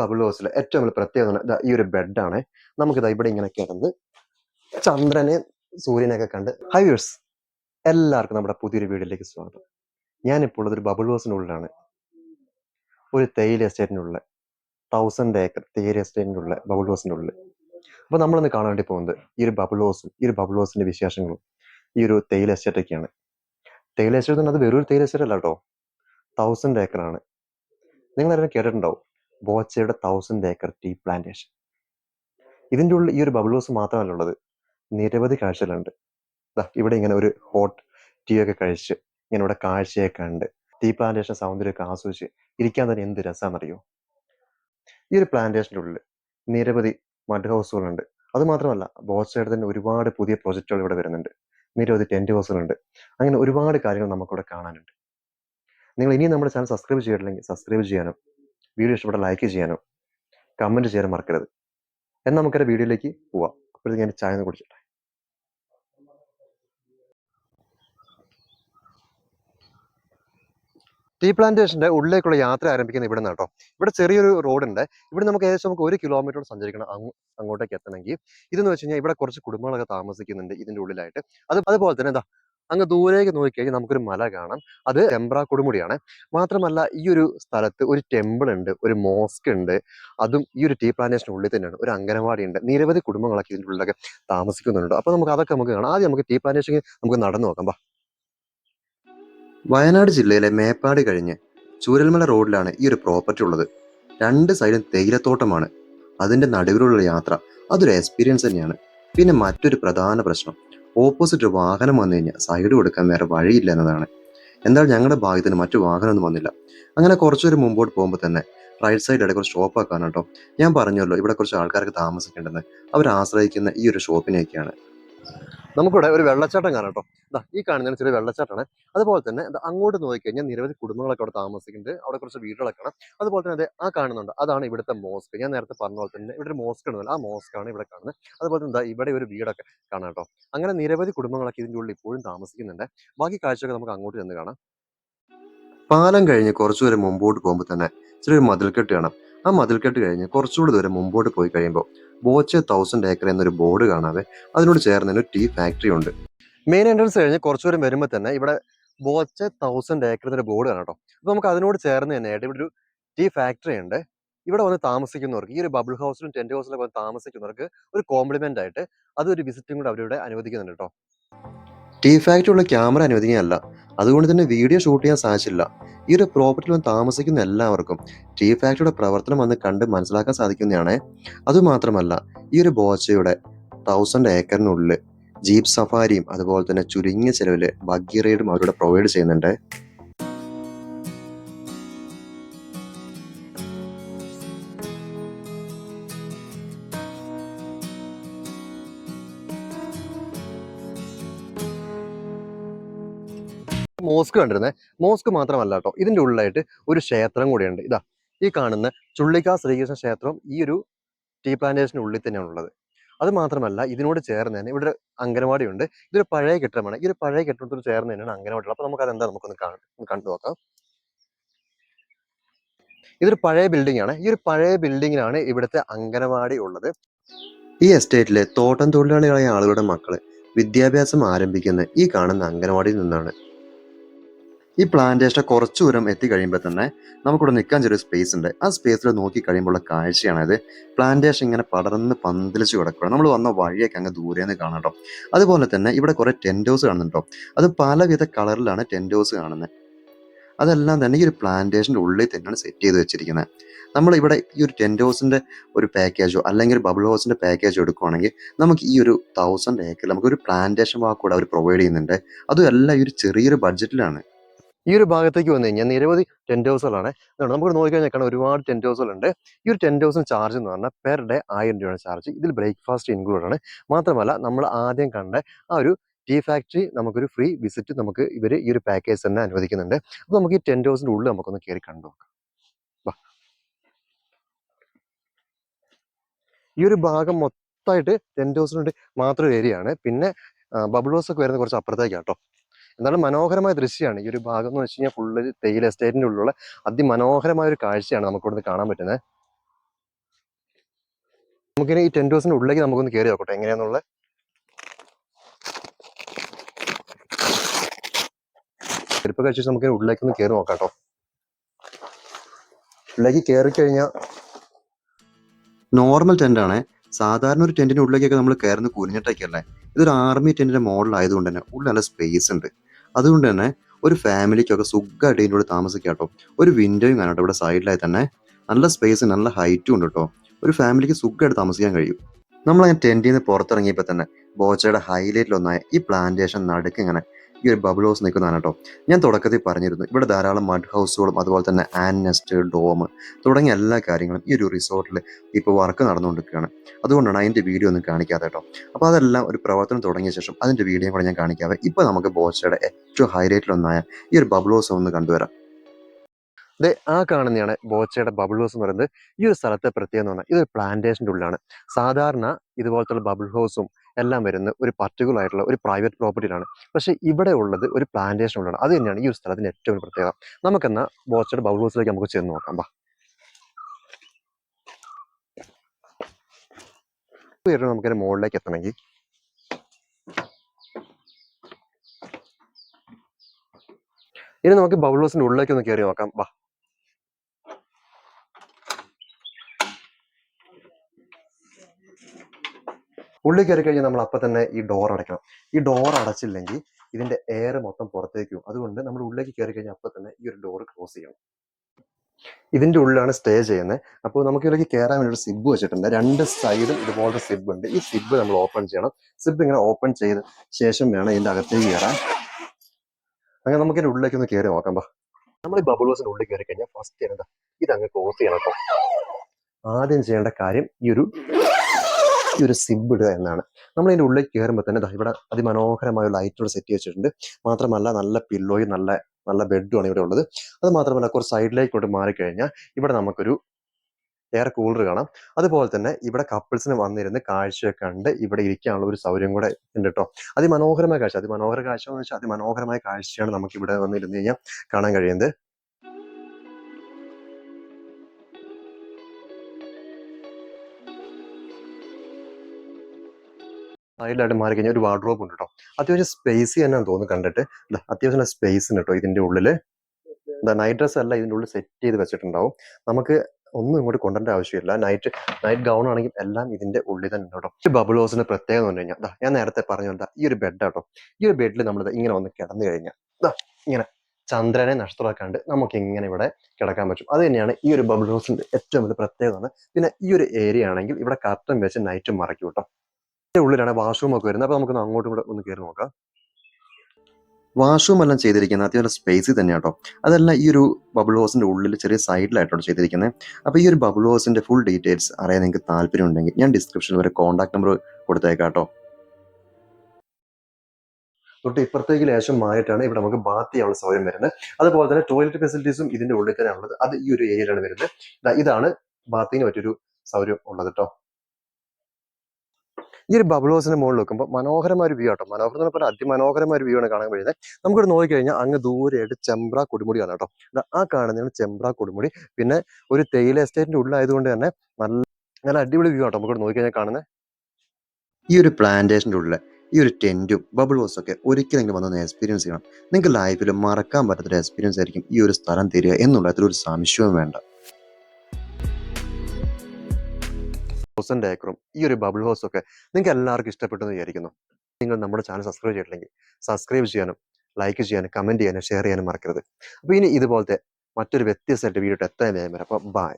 Bubble ഹൗസിലെ ഏറ്റവും വലിയ പ്രത്യേകത ഈ ഒരു ബെഡാണ്. നമുക്കിതാ ഇവിടെ ഇങ്ങനെ കിടന്ന് ചന്ദ്രനെ സൂര്യനെയൊക്കെ കണ്ട് ഹൈവേഴ്സ് എല്ലാവർക്കും നമ്മുടെ പുതിയൊരു വീടിലേക്ക് സ്വാഗതം. ഞാനിപ്പോൾ ഉള്ളത് ഒരു ബബിൾ ഹൗസിനുള്ളിലാണ്. ഒരു തേയില എസ്റ്റേറ്റിനുള്ള തൗസൻഡ് ഏക്കർ തേയില എസ്റ്റേറ്റിനുള്ള ബബിൾ ഉള്ളിൽ അപ്പോൾ നമ്മളിന്ന് കാണാൻ വേണ്ടി പോകുന്നത് ഈ ഒരു ബബിൾ ഹൗസും ഈ ഒരു ബബിൾ ഹൗസിന്റെ വിശേഷങ്ങളും ഈ ഒരു തേയില എസ്റ്റേറ്റ് ഒക്കെയാണ് തേയില എസ്റ്റേറ്റ് അത് വെറൊരു തേയില എസ്റ്റേറ്റ് അല്ല കേട്ടോ. തൗസൻഡ് ഏക്കറാണ് നിങ്ങൾ അതിനെ കേട്ടിട്ടുണ്ടാവും. ബോച്ചയുടെ തൗസൻഡ് ഏക്കർ ടീ പ്ലാന്റേഷൻ ഇതിന്റെ ഉള്ളിൽ ഈ ഒരു ബബിൾ ഹൗസ് മാത്രമല്ല ഉള്ളത്. നിരവധി കാഴ്ചകളുണ്ട്. ഇവിടെ ഇങ്ങനെ ഒരു ഹോട്ട് ടീ ഒക്കെ കഴിച്ച് ഇങ്ങനെ ഇവിടെ കാഴ്ചയൊക്കെ ഉണ്ട് ടീ പ്ലാന്റേഷൻ സൗന്ദര്യമൊക്കെ ആസ്വദിച്ച് ഇരിക്കാൻ തന്നെ എന്ത് രസമാണെന്നറിയോ ഈ ഒരു പ്ലാന്റേഷന്റെ ഉള്ളിൽ നിരവധി മഡ് ഹൗസുകളുണ്ട് അത് മാത്രമല്ല ബോച്ചയുടെ തന്നെ ഒരുപാട് പുതിയ പ്രൊജക്റ്റുകൾ ഇവിടെ വരുന്നുണ്ട്. നിരവധി ടെന്റ് ഹൗസുകളുണ്ട് അങ്ങനെ ഒരുപാട് കാര്യങ്ങൾ നമുക്കിവിടെ കാണാനുണ്ട്. നിങ്ങൾ ഇനിയും നമ്മുടെ ചാനൽ സബ്സ്ക്രൈബ് ചെയ്തിട്ടില്ലെങ്കിൽ സബ്സ്ക്രൈബ് ചെയ്യാനും വീഡിയോ ഇഷ്ടപ്പെട്ട ലൈക്ക് ചെയ്യാനോ കമന്റ് ചെയ്യാനും മറക്കരുത്. എന്നാൽ നമുക്കൊരു വീഡിയോയിലേക്ക് പോവാം. അപ്പോഴത്തേക്ക് ഞാൻ ചായ ഒന്ന് കുടിച്ചിട്ടെ. ടീ പ്ലാന്റേഷന്റെ ഉള്ളിലേക്കുള്ള യാത്ര ആരംഭിക്കുന്നത് ഇവിടെ നിന്നാണ് കേട്ടോ. ഇവിടെ ചെറിയൊരു റോഡുണ്ട് ഇവിടെ നമുക്ക് ഏകദേശം നമുക്ക് ഒരു കിലോമീറ്റർ സഞ്ചരിക്കണം അങ്ങ് അങ്ങോട്ടേക്ക് എത്തണമെങ്കിൽ. ഇതെന്ന് വെച്ച് കഴിഞ്ഞാൽ ഇവിടെ കുറച്ച് കുടുംബങ്ങളൊക്കെ താമസിക്കുന്നുണ്ട് ഇതിന്റെ ഉള്ളിലായിട്ട്. അത് അതുപോലെ തന്നെ എന്താ അങ്ങ് ദൂരേക്ക് നോക്കിക്കഴിഞ്ഞാൽ നമുക്കൊരു മല കാണാം. അത് ചെമ്പ്ര കൊടുമുടിയാണ്. മാത്രമല്ല ഈ ഒരു സ്ഥലത്ത് ഒരു ടെമ്പിൾ ഉണ്ട് ഒരു മോസ്ക് ഉണ്ട്. അതും ഈ ഒരു ടീ പ്ലാന്റേഷനുള്ളിൽ തന്നെയാണ്. ഒരു അംഗനവാടി ഉണ്ട്. നിരവധി കുടുംബങ്ങളൊക്കെ ഇതിന്റെ ഉള്ളിലൊക്കെ താമസിക്കുന്നുണ്ട്. അപ്പോൾ നമുക്ക് അതൊക്കെ നമുക്ക് കാണാം. ആദ്യം നമുക്ക് ടീ പ്ലാന്റേഷൻ നമുക്ക് നടന്നു നോക്കാം. ബാ വയനാട് ജില്ലയിലെ മേപ്പാടി കഴിഞ്ഞ് ചൂരൽമല റോഡിലാണ് ഈ ഒരു പ്രോപ്പർട്ടി ഉള്ളത്. രണ്ട് സൈഡും തേയിലത്തോട്ടമാണ്. അതിന്റെ നടുവിലുള്ള യാത്ര അതൊരു എക്സ്പീരിയൻസ് തന്നെയാണ്. പിന്നെ മറ്റൊരു പ്രധാന പ്രശ്നം. ഓപ്പോസിറ്റ് വാഹനം വന്നു കഴിഞ്ഞാൽ സൈഡ് കൊടുക്കാൻ വേറെ വഴിയില്ല എന്നതാണ്. എന്തായാലും ഞങ്ങളുടെ ഭാഗത്തിന് മറ്റു വാഹനമൊന്നും വന്നില്ല. അങ്ങനെ കുറച്ചൊരു മുമ്പോട്ട് പോകുമ്പോൾ തന്നെ റൈറ്റ് സൈഡ് ഇടയ്ക്ക് ഷോപ്പ് ആക്കാൻ കേട്ടോ. ഞാൻ പറഞ്ഞല്ലോ ഇവിടെ കുറച്ച് ആൾക്കാർക്ക് താമസിക്കേണ്ടെന്ന് അവർ ആശ്രയിക്കുന്ന ഈ ഒരു ഷോപ്പിനെയൊക്കെയാണ് നമുക്കിവിടെ ഒരു വെള്ളച്ചാട്ടം കാണാം കേട്ടോ. ദാ ഈ കാണുന്ന ചെറിയ വെള്ളച്ചാട്ടമാണ്. അതുപോലെ തന്നെ അങ്ങോട്ട് നോക്കിക്കഴിഞ്ഞാൽ നിരവധി കുടുംബങ്ങളൊക്കെ അവിടെ താമസിക്കുന്നുണ്ട്. അവിടെ കുറച്ച് വീടുകളൊക്കെ കാണാം. അതുപോലെ തന്നെ അതെ ആ കാണുന്നുണ്ട്. അതാണ് ഇവിടുത്തെ മോസ്ക്. ഞാൻ നേരത്തെ പറഞ്ഞ പോലെ തന്നെ ഇവിടെ ഒരു മോസ്ക് ഉണ്ടല്ലോ ആ മോസ്ക് ആണ് ഇവിടെ കാണുന്നത്. അതുപോലെ തന്നെ ഇവിടെ ഒരു വീടൊക്കെ കാണാം കേട്ടോ. അങ്ങനെ നിരവധി കുടുംബങ്ങളൊക്കെ ഇതിന്റെ ഉള്ളിൽ ഇപ്പോഴും താമസിക്കുന്നുണ്ട്. ബാക്കി കാഴ്ചയൊക്കെ നമുക്ക് അങ്ങോട്ട് ചെന്ന് കാണാം. പാലം കഴിഞ്ഞ് കുറച്ചു ദൂരം മുമ്പോട്ട് പോകുമ്പോൾ തന്നെ ചെറിയൊരു മതിൽക്കെട്ട് കാണാം. ആ മതിൽക്കെട്ട് കഴിഞ്ഞ് കുറച്ചുകൂടി ദൂരം മുമ്പോട്ട് പോയി കഴിയുമ്പോൾ ബോച്ചെ തൗസൻഡ് ഏക്കർ എന്നൊരു ബോർഡ് കാണാതെ അതിനോട് ചേർന്ന് തന്നെ ടീ ഫാക്ടറി ഉണ്ട്. മെയിൻ എൻട്രൻസ് കഴിഞ്ഞ് കുറച്ചു ദൂരം വരുമ്പോൾ തന്നെ ഇവിടെ ബോച്ചെ തൗസൻഡ് ഏക്കർ എന്നൊരു ബോർഡ് കാണാം കേട്ടോ. അപ്പോൾ നമുക്ക് അതിനോട് ചേർന്ന് തന്നെ ഇവിടെ ഒരു ടീ ഫാക്ടറി ഉണ്ട്. ഇവിടെ വന്ന് താമസിക്കുന്നവർക്ക് ഈ ഒരു ബബിൾ ഹൗസിലും ടെന്റ് ഹൗസിലും വന്ന് താമസിക്കുന്നവർക്ക് ഒരു കോംപ്ലിമെന്റ് ആയിട്ട് അതൊരു വിസിറ്റും കൂടെ അവരിവിടെ അനുവദിക്കുന്നുണ്ട് കേട്ടോ. ടീ ഫാക്ടറി ഉള്ള ക്യാമറ അനുവദിക്കുകയല്ല അതുകൊണ്ട് തന്നെ വീഡിയോ ഷൂട്ട് ചെയ്യാൻ സാധിച്ചില്ല. ഈ ഒരു പ്രോപ്പർട്ടിയിൽ വന്ന് താമസിക്കുന്ന എല്ലാവർക്കും ടീ ഫാക്ടറിയുടെ പ്രവർത്തനം വന്ന് കണ്ട് മനസ്സിലാക്കാൻ സാധിക്കുന്നതാണ്. അതുമാത്രമല്ല ഈ ഒരു ബോച്ചയുടെ തൗസൻഡ് ഏക്കറിനുള്ളിൽ ജീപ്പ് സഫാരിയും അതുപോലെ തന്നെ ചുരുങ്ങിയ ചെലവിൽ ബഗ്ഗി റൈഡും അവരോട് പ്രൊവൈഡ് ചെയ്യുന്നുണ്ട്. മോസ്ക് കണ്ടിരുന്നത് മോസ്ക് മാത്രമല്ല കേട്ടോ ഇതിന്റെ ഉള്ളിലായിട്ട് ഒരു ക്ഷേത്രം കൂടിയുണ്ട്. ഇതാ ഈ കാണുന്ന ചുള്ളിക്ക ശ്രീകൃഷ്ണ ക്ഷേത്രം ഈ ഒരു ടീ പ്ലാന്റേഷന്റെ ഉള്ളിൽ തന്നെയാണ് ഉള്ളത്. അത് മാത്രമല്ല ഇതിനോട് ചേർന്ന് തന്നെ ഇവിടെ അംഗനവാടി ഉണ്ട് ഇതൊരു പഴയ കെട്ടിടമാണ്. ഈ ഒരു പഴയ കെട്ടിടത്തോട് ചേർന്ന് തന്നെയാണ് അംഗനവാടി അപ്പോൾ അപ്പൊ നമുക്ക് അതെന്താ നമുക്കൊന്ന് കാണാം കണ്ടു നോക്കാം. ഇതൊരു പഴയ ബിൽഡിംഗ് ആണ് ഈ ഒരു പഴയ ബിൽഡിങ്ങിലാണ് ഇവിടുത്തെ അംഗനവാടി ഉള്ളത്. ഈ എസ്റ്റേറ്റിലെ തോട്ടം തൊഴിലാളികളായ ആളുകളുടെ മക്കൾ വിദ്യാഭ്യാസം ആരംഭിക്കുന്ന ഈ കാണുന്ന അംഗനവാടിയിൽ നിന്നാണ് ഈ പ്ലാന്റേഷൻ കുറച്ചു ദൂരം എത്തിക്കഴിയുമ്പോൾ തന്നെ നമുക്കിവിടെ നിൽക്കാൻ ചെറിയ സ്പേസ് ഉണ്ട്. ആ സ്പേസിൽ നോക്കി കഴിയുമ്പോഴുള്ള കാഴ്ചയാണത് പ്ലാന്റേഷൻ ഇങ്ങനെ പടർന്ന് പന്തലിച്ച് കിടക്കുകയാണ്. നമ്മൾ വന്ന വഴിയൊക്കെ അങ്ങ് ദൂരെ നിന്ന് കാണാം കേട്ടോ അതുപോലെ തന്നെ ഇവിടെ കുറെ ടെൻഡോസ് കാണുന്നുണ്ടോ അത് പലവിധ കളറിലാണ് ടെൻഡോസ് കാണുന്നത് അതെല്ലാം തന്നെ ഈ ഒരു പ്ലാന്റേഷന്റെ ഉള്ളിൽ തന്നെയാണ് സെറ്റ് ചെയ്ത് വെച്ചിരിക്കുന്നത്. നമ്മൾ ഇവിടെ ഈ ഒരു ടെന്റ് ഹൗസിന്റെ ഒരു പാക്കേജോ അല്ലെങ്കിൽ ബബിൾ ഹൗസിന്റെ പാക്കേജോ എടുക്കുകയാണെങ്കിൽ നമുക്ക് ഈ ഒരു തൗസൻഡ് ഏക്കർ നമുക്ക് ഒരു പ്ലാന്റേഷൻ വാക്ക് കൂടെ അവർ പ്രൊവൈഡ് ചെയ്യുന്നുണ്ട്. അതും എല്ലാം ഈ ഒരു ചെറിയൊരു ബഡ്ജറ്റിലാണ് ഈ ഒരു ഭാഗത്തേക്ക് വന്നു കഴിഞ്ഞാൽ നിരവധി ടെന്റ് ഹൗസുകളാണ് ഇതാണ് നമുക്ക് നോക്കിക്കഴിഞ്ഞാൽ കാണാൻ ഒരുപാട് ടെന്റ് ഹൗസുകളുണ്ട് ഈ ഒരു ടെന്റ് ഹൗസിന് ചാർജ് എന്ന് പറഞ്ഞാൽ പെർ ഡേ ആയിരം രൂപയാണ് ചാർജ്. ഇതിൽ ബ്രേക്ക്ഫാസ്റ്റ് ഇൻക്ലൂഡ് ആണ്. മാത്രമല്ല നമ്മൾ ആദ്യം കണ്ട ആ ഒരു ടീ ഫാക്ടറി നമുക്കൊരു ഫ്രീ വിസിറ്റ് നമുക്ക് ഇവർ ഈ ഒരു പാക്കേജ് തന്നെ അനുവദിക്കുന്നുണ്ട്. അപ്പോൾ നമുക്ക് ഈ ടെന്റ് ഹൗസിന്റെ ഉള്ളിൽ നമുക്കൊന്ന് കയറി കണ്ടു നോക്കാം. ഈ ഒരു ഭാഗം മൊത്തമായിട്ട് ടെന്റ് ഹൗസിനുണ്ട് മാത്രം ഏരിയ ആണ്. പിന്നെ ബബിൾ ഹൗസ് ഒക്കെ വരുന്ന കുറച്ച് അപ്പുറത്തേക്കാണ് എന്നാലും മനോഹരമായ ദൃശ്യമാണ് ഈ ഒരു ഭാഗം എന്ന് വെച്ച് കഴിഞ്ഞാൽ ഫുള്ള് തേയില എസ്റ്റേറ്റിന്റെ ഉള്ളിലുള്ള അതിമനോഹരമായ ഒരു കാഴ്ചയാണ് നമുക്ക് ഇവിടുന്ന് കാണാൻ പറ്റുന്നത്. നമുക്കിനി ഈ ടെന്റ് ഹൗസിന്റെ ഉള്ളിലേക്ക് നമുക്കൊന്ന് കയറി നോക്കട്ടെ. എങ്ങനെയാന്നുള്ളത്? ചെരുപ്പ് കഴിച്ചിട്ട് നമുക്ക് ഉള്ളിലേക്ക് ഒന്ന് കയറി നോക്കാം കേട്ടോ ഉള്ളിലേക്ക് കയറി കഴിഞ്ഞാൽ നോർമൽ ടെന്റ് ആണ്. സാധാരണ ഒരു ടെന്റിന്റെ ഉള്ളിലേക്കൊക്കെ നമ്മൾ കയറുന്ന കുരിഞ്ഞിട്ടൊക്കെയല്ലേ ഇതൊരു ആർമി ടെന്റിന്റെ മോഡൽ ആയതുകൊണ്ട് തന്നെ ഉള്ളിൽ നല്ല സ്പേസ് ഉണ്ട്. അതുകൊണ്ട് തന്നെ ഒരു ഫാമിലിക്കൊക്കെ സുഖമായിട്ട് ഇതിന്റെ കൂടെ താമസിക്കാം കേട്ടോ. ഒരു വിൻഡോയും കാണാം ഇവിടെ സൈഡിലായി തന്നെ. നല്ല സ്പേസ് നല്ല ഹൈറ്റും ഉണ്ട് കേട്ടോ. ഒരു ഫാമിലിക്ക് സുഖമായിട്ട് താമസിക്കാൻ കഴിയും. നമ്മളങ്ങനെ ടെന്റിൽ നിന്ന് പുറത്തിറങ്ങിയപ്പോൾ തന്നെ ബോച്ചയുടെ ഹൈലൈറ്റിലൊന്നായ ഈ പ്ലാന്റേഷൻ നടുക്ക് ഇങ്ങനെ ഈ ഒരു ബബിൾ ഹൗസ് നിൽക്കുന്നതാണ് കേട്ടോ ഞാൻ തുടക്കത്തിൽ പറഞ്ഞിരുന്നു ഇവിടെ ധാരാളം മഡ് ഹൗസുകളും അതുപോലെ തന്നെ ആൻ നെസ്റ്റ് ഡോം തുടങ്ങിയ എല്ലാ കാര്യങ്ങളും ഈ ഒരു റിസോർട്ടിൽ ഇപ്പോൾ വർക്ക് നടന്നുകൊണ്ടിരിക്കുകയാണ്. അതുകൊണ്ടാണ് അതിന്റെ വീഡിയോ ഒന്നും കാണിക്കാതെ കേട്ടോ അപ്പോൾ അതെല്ലാം ഒരു പ്രവർത്തനം തുടങ്ങിയ ശേഷം അതിന്റെ വീഡിയോ കൂടെ ഞാൻ കാണിക്കാതെ ഇപ്പോൾ നമുക്ക് ബോച്ചയുടെ ഏറ്റവും ഹൈലൈറ്റിലൊന്നായ ഈ ഒരു ബബിൾ ഹൗസ് ഒന്ന് കണ്ടുവരാം. ദേ ആ കാണുന്നതാണ് ബോച്ചയുടെ ബബിൾ ഹൗസ് എന്ന് പറയുന്നത്. ഈ ഒരു സ്ഥലത്തെ പ്രത്യേകത എന്ന് പറഞ്ഞാൽ ഇതൊരു പ്ലാന്റേഷന്റെ ഉള്ളിലാണ്. സാധാരണ ഇതുപോലത്തെ ബബിൾ ഹൗസും എല്ലാം വരുന്ന ഒരു പർട്ടിക്കുലർ ആയിട്ടുള്ള ഒരു പ്രൈവറ്റ് പ്രോപ്പർട്ടിയിലാണ് പക്ഷേ ഇവിടെ ഉള്ളത് ഒരു പ്ലാന്റേഷൻ ഉള്ളതാണ്. അത് തന്നെയാണ് ഈ ഒരു സ്ഥലത്തിന്റെ ഏറ്റവും പ്രത്യേകത. നമുക്കെന്നാൽ ബോച്ചയുടെ ബൗൾ ഹൗസിലേക്ക് നമുക്ക് ചെന്ന് നോക്കാം. ബാ വരുന്നത് നമുക്കൊരു മുകളിലേക്ക് എത്തണമെങ്കിൽ. ഇനി നമുക്ക് ബൗൾ ഹൗസിന്റെ ഉള്ളിലേക്ക് ഒന്ന് കയറി നോക്കാം. ബാ ഉള്ളിൽ കയറി കഴിഞ്ഞാൽ നമ്മൾ അപ്പം തന്നെ ഈ ഡോർ അടയ്ക്കണം. ഈ ഡോർ അടച്ചില്ലെങ്കിൽ ഇതിന്റെ എയർ മൊത്തം പുറത്തേക്ക് പോകും അതുകൊണ്ട് നമ്മൾ ഉള്ളിലേക്ക് കയറി കഴിഞ്ഞാൽ അപ്പം തന്നെ ഈ ഒരു ഡോർ ക്ലോസ് ചെയ്യണം. ഇതിന്റെ ഉള്ളിലാണ് സ്റ്റേ ചെയ്യുന്നത്. അപ്പോൾ നമുക്ക് ഇതിലേക്ക് കയറാൻ വേണ്ടി ഒരു സിബ് വെച്ചിട്ടുണ്ട്. രണ്ട് സൈഡും ഇതുപോലത്തെ സിബ് ഉണ്ട്. ഈ സിബ് നമ്മൾ ഓപ്പൺ ചെയ്യണം. സിബ് ഇങ്ങനെ ഓപ്പൺ ചെയ്ത ശേഷം വേണം ഇതിന്റെ അകത്തേക്ക് കയറാൻ. അങ്ങനെ നമുക്ക് ഇതിന്റെ ഉള്ളിലേക്ക് ഒന്ന് കയറി നോക്കാം. നമ്മൾ ഈ ബബിൾ ഹൗസിന്റെ ഉള്ളിൽ കയറി കഴിഞ്ഞാൽ ഫസ്റ്റ് എന്താ ഇത് അങ്ങ് ക്ലോസ് ചെയ്യണം ആദ്യം ചെയ്യേണ്ട കാര്യം ഈ ഒരു ഈ ഒരു സിബ് ഇടുക എന്നാണ്. നമ്മൾ ഇതിന്റെ ഉള്ളിൽ കയറുമ്പോൾ തന്നെ ഇവിടെ അതിമനോഹരമായ ലൈറ്റോട് സെറ്റ് വെച്ചിട്ടുണ്ട് മാത്രമല്ല നല്ല പില്ലോയും നല്ല നല്ല ബെഡുമാണ് ഇവിടെ ഉള്ളത്. അത് മാത്രമല്ല കുറച്ച് സൈഡിലേക്കോട്ട് മാറിക്കഴിഞ്ഞാൽ ഇവിടെ നമുക്കൊരു എയർ കൂളർ കാണാം. അതുപോലെ തന്നെ ഇവിടെ കപ്പിൾസിന് വന്നിരുന്ന് കാഴ്ചയൊക്കെ കണ്ട് ഇവിടെ ഇരിക്കാനുള്ള ഒരു സൗകര്യം കൂടെ ഉണ്ട് കേട്ടോ അതിമനോഹരമായ കാഴ്ച. അതിമനോഹര കാഴ്ച എന്ന് വെച്ചാൽ അതിമനോഹരമായ കാഴ്ചയാണ് നമുക്ക് ഇവിടെ വന്നിരുന്ന് കഴിഞ്ഞാൽ കാണാൻ കഴിയുന്നത്. സൈഡിലായിട്ട് മാറി കഴിഞ്ഞാൽ ഒരു വാർഡ്രോബ് ഉണ്ട് കേട്ടോ അത്യാവശ്യം സ്പേസ് തന്നെ തോന്നുന്നു കണ്ടിട്ട്. അത്യാവശ്യം സ്പേസ് ഉണ്ട് കേട്ടോ ഇതിന്റെ ഉള്ളിൽ നൈറ്റ് ഡ്രസ് അല്ല ഇതിന്റെ ഉള്ളിൽ സെറ്റ് ചെയ്ത് വെച്ചിട്ടുണ്ടാവും. നമുക്ക് ഒന്നും ഇങ്ങോട്ട് കൊണ്ടുവരേണ്ട ആവശ്യമില്ല. നൈറ്റ് നൈറ്റ് ഗൗൺ ആണെങ്കിൽ എല്ലാം ഇതിന്റെ ഉള്ളിൽ തന്നെ കേട്ടോ ഈ ബബിൾ ഹൗസിന്റെ പ്രത്യേകത എന്ന് പറഞ്ഞു കഴിഞ്ഞാൽ ഞാൻ നേരത്തെ പറഞ്ഞു എന്താ ഈ ഒരു ബെഡ് കേട്ടോ ഈ ഒരു ബെഡിൽ നമ്മൾ ഇങ്ങനെ വന്ന് കിടന്നു കഴിഞ്ഞാൽ ഇങ്ങനെ ചന്ദ്രനെ നഷ്ടമാക്കാണ്ട് നമുക്ക് ഇങ്ങനെ ഇവിടെ കിടക്കാൻ പറ്റും. അത് തന്നെയാണ് ഈ ഒരു ബബിൾ ഹൗസിന്റെ ഏറ്റവും വലിയ പ്രത്യേകത പിന്നെ ഈ ഒരു ഏരിയ ആണെങ്കിൽ ഇവിടെ കർട്ടൻ വെച്ച് നൈറ്റ് മറയ്ക്കും കേട്ടോ ഉള്ളിലാണ് വാഷ്റൂം ഒക്കെ വരുന്നത്. അപ്പൊ നമുക്ക് അങ്ങോട്ടും കൂടെ ഒന്ന് കയറി നോക്കാം. വാഷ്റൂം എല്ലാം ചെയ്തിരിക്കുന്നത് അത്യാവശ്യം സ്പേസിൽ തന്നെ കേട്ടോ. അതെല്ലാം ഈ ഒരു ബബിൾ ഹൗസിന്റെ ഉള്ളിൽ ചെറിയ സൈഡിലായിട്ടാണ് ചെയ്തിരിക്കുന്നത് അപ്പോൾ ഈ ഒരു ബബിൾ ഹൗസിന്റെ ഫുൾ ഡീറ്റെയിൽസ് അറിയാൻ നിങ്ങൾക്ക് താല്പര്യം ഉണ്ടെങ്കിൽ ഞാൻ ഡിസ്ക്രിപ്ഷനിൽ ഒരു കോൺടാക്ട് നമ്പർ കൊടുത്തേക്കാം കേട്ടോ. തൊട്ട് ഇപ്പുറത്തേക്ക് ലേശം മാറിയിട്ടാണ് ഇവിടെ നമുക്ക് ബാത്ത് ചെയ്യാനുള്ള സൗകര്യം വരുന്നത്. അതുപോലെ തന്നെ ടോയ്ലറ്റ് ഫെസിലിറ്റീസും ഇതിന്റെ ഉള്ളിൽ തന്നെയാണ് ഉള്ളത് അത് ഈ ഒരു ഏരിയയിലാണ് വരുന്നത്. ഇതാണ് ബാത്തിന് പറ്റിയൊരു സൗകര്യം ഉള്ളത് കേട്ടോ. ഈ ഒരു ബബിൾ ഹൗസിന്റെ മുകളിൽ നോക്കുമ്പോൾ മനോഹരമായ ഒരു വ്യൂ ആട്ടോ. മനോഹരം എന്ന് പറഞ്ഞാൽ അതിമനോഹരമായ ഒരു വ്യൂ ആണ് കാണാൻ കഴിയുന്നത്. നമുക്കിവിടെ നോക്കിക്കഴിഞ്ഞാൽ അങ്ങ് ദൂരെയായിട്ട് ചെമ്പ്ര കൊടുമുടി കാണാം കേട്ടോ. ആ കാണുന്നതാണ് ചെമ്പ്ര കൊടുമുടി. പിന്നെ ഒരു തേയില എസ്റ്റേറ്റിന്റെ ഉള്ളിലായതുകൊണ്ട് തന്നെ നല്ല നല്ല അടിപൊളി വ്യൂ ആട്ടോ നമുക്കിവിടെ നോക്കിക്കഴിഞ്ഞാൽ കാണുന്നത്. ഈ ഒരു പ്ലാന്റേഷന്റെ ഉള്ളിൽ ഈ ഒരു ടെന്റും ബബിൾ ഹൗസും ഒക്കെ ഒരിക്കലെങ്കിലും വന്നൊന്ന് എക്സ്പീരിയൻസ് ചെയ്യണം. നിങ്ങൾക്ക് ലൈഫിൽ മറക്കാൻ പറ്റാത്തൊരു എക്സ്പീരിയൻസ് ആയിരിക്കും ഈ ഒരു സ്ഥലം തരിക എന്നുള്ളതിൽ ഒരു സംശയവും വേണ്ട. തൗസൻഡ് ഏക്കറും ഈ ഒരു ബബിൾ ഹൗസും ഒക്കെ നിങ്ങൾക്ക് എല്ലാവർക്കും ഇഷ്ടപ്പെട്ടു എന്ന് വിചാരിക്കുന്നു. നിങ്ങൾ നമ്മുടെ ചാനൽ സബ്സ്ക്രൈബ് ചെയ്തിട്ടില്ലെങ്കിൽ സബ്സ്ക്രൈബ് ചെയ്യാനും ലൈക്ക് ചെയ്യാനും കമന്റ് ചെയ്യാനും ഷെയർ ചെയ്യാനും മറക്കരുത്. അപ്പോൾ ഇനി ഇതുപോലത്തെ മറ്റൊരു വ്യത്യസ്തമായിട്ട് വീഡിയോ എത്താൻ വേഗം വരാം. അപ്പോൾ ബൈ